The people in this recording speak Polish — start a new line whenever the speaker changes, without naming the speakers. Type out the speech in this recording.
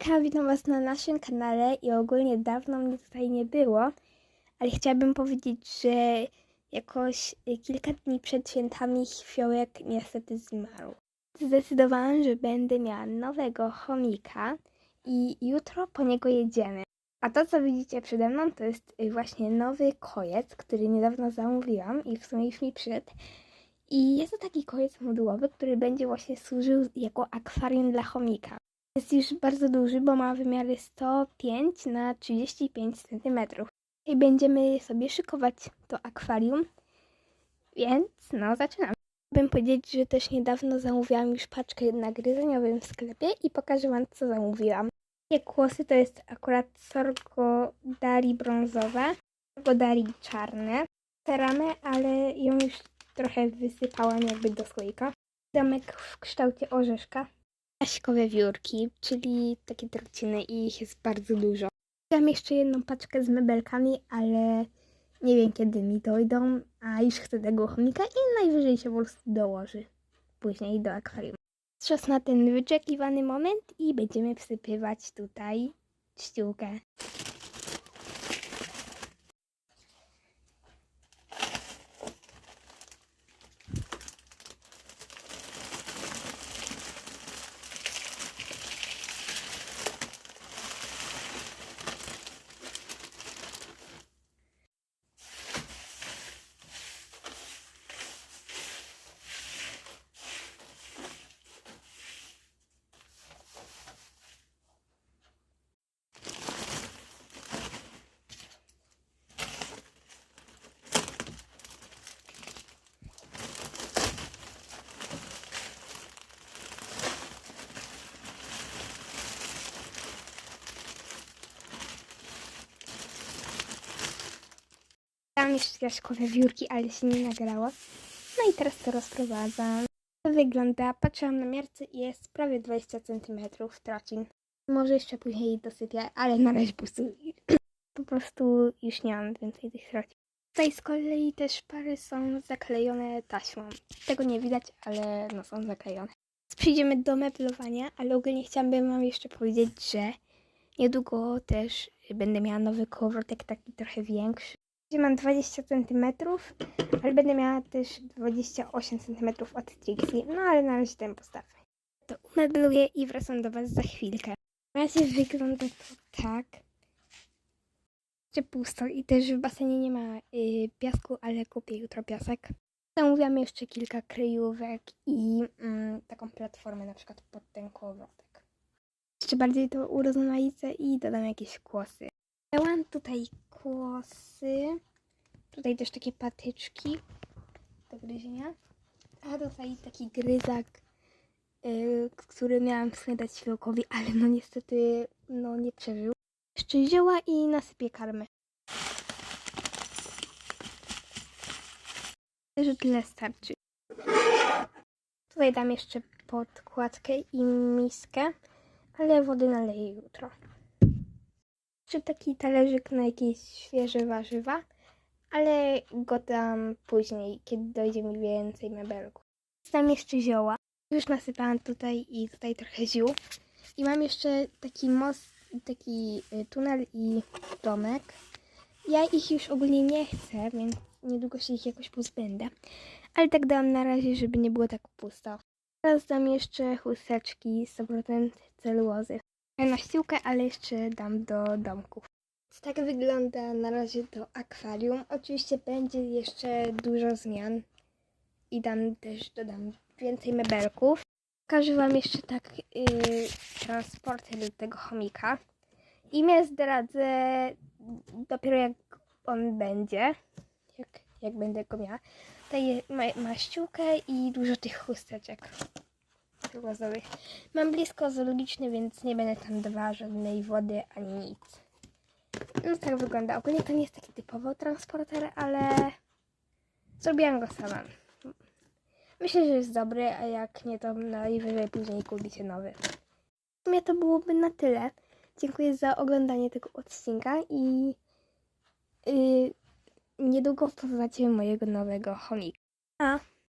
Hejka, witam Was na naszym kanale i ogólnie dawno mnie tutaj nie było, ale chciałabym powiedzieć, że jakoś y, kilka dni przed świętami Fiołek niestety zmarł. Zdecydowałam, że będę miała nowego chomika i jutro po niego jedziemy. A to, co widzicie przede mną, to jest y, właśnie nowy kojec, który niedawno zamówiłam i w sumie już mi przyszedł. I jest to taki kojec modułowy, który będzie właśnie służył jako akwarium dla chomika. Jest już bardzo duży, bo ma wymiary 105 na 35 cm. I będziemy sobie szykować to akwarium. Więc no, zaczynamy. Bym powiedzieć, że też niedawno zamówiłam już paczkę na gryzeniowym sklepie i pokażę Wam, co zamówiłam. Takie kłosy to jest akurat sorgodari brązowe, sorgodari czarne, ceramy, ale ją już trochę wysypałam jakby do słoika. Domek w kształcie orzeszka. Jaśkowe wiórki, czyli takie trociny i ich jest bardzo dużo. Mam jeszcze jedną paczkę z mebelkami, ale nie wiem kiedy mi dojdą, a już chcę tego chomika i najwyżej się po prostu dołoży później do akwarium. Czas na ten wyczekiwany moment i będziemy wsypywać tutaj ściółkę. Tam jeszcze jaśkowe wiórki, ale się nie nagrało. No i teraz to rozprowadzam. To wygląda, patrzyłam na miarce i jest prawie 20 cm trocin. Może jeszcze później dosypię, ale na razie po prostu, po prostu już nie mam więcej tych trocin. Tutaj z kolei te szpary są zaklejone taśmą. Tego nie widać, ale no są zaklejone. Przejdziemy do meblowania, ale ogólnie chciałabym Wam jeszcze powiedzieć, że niedługo też będę miała nowy kołowrotek, taki trochę większy. Mam 20 cm, ale będę miała też 28 cm od Trixie. No ale na razie ten postawię. To umebluję i wracam do Was za chwilkę. Na razie wygląda to tak. Jeszcze pusto i też w basenie nie ma y, piasku, ale kupię jutro piasek. Zamówiamy jeszcze kilka kryjówek i mm, taką platformę na przykład pod ten kołowrotek. Jeszcze bardziej to urozmaicę i dodam jakieś kłosy. Dałam tutaj kłosy. Tutaj też takie patyczki do gryzienia. A tutaj taki gryzak, yy, który miałam w sumie dać ale no niestety no nie przeżył. Jeszcze zioła i nasypię karmę. Że tyle starczy. Tutaj dam jeszcze podkładkę i miskę, ale wody naleję jutro czy taki talerzyk na jakieś świeże warzywa, ale go dam później, kiedy dojdzie mi więcej mebelków. Dam jeszcze zioła. Już nasypałam tutaj i tutaj trochę ziół. I mam jeszcze taki most, taki y, tunel i domek. Ja ich już ogólnie nie chcę, więc niedługo się ich jakoś pozbędę. Ale tak dam na razie, żeby nie było tak pusto. Teraz dam jeszcze chusteczki 100% celulozy na ściółkę, ale jeszcze dam do domków. Tak wygląda na razie to akwarium. Oczywiście będzie jeszcze dużo zmian i dam też dodam więcej mebelków. Pokażę Wam jeszcze tak yy, transporter do tego chomika. Imię zdradzę dopiero jak on będzie, jak, jak będę go miała. Tutaj ma, ma ściółkę i dużo tych chusteczek głazowych. Mam blisko zoologiczny, więc nie będę tam dawała żadnej wody ani nic. No tak wygląda. Ogólnie to nie jest taki typowy transporter, ale zrobiłam go sama. Myślę, że jest dobry, a jak nie, to najwyżej później kupicie nowy. W sumie to byłoby na tyle. Dziękuję za oglądanie tego odcinka i yy, niedługo poznacie mojego nowego chomika. A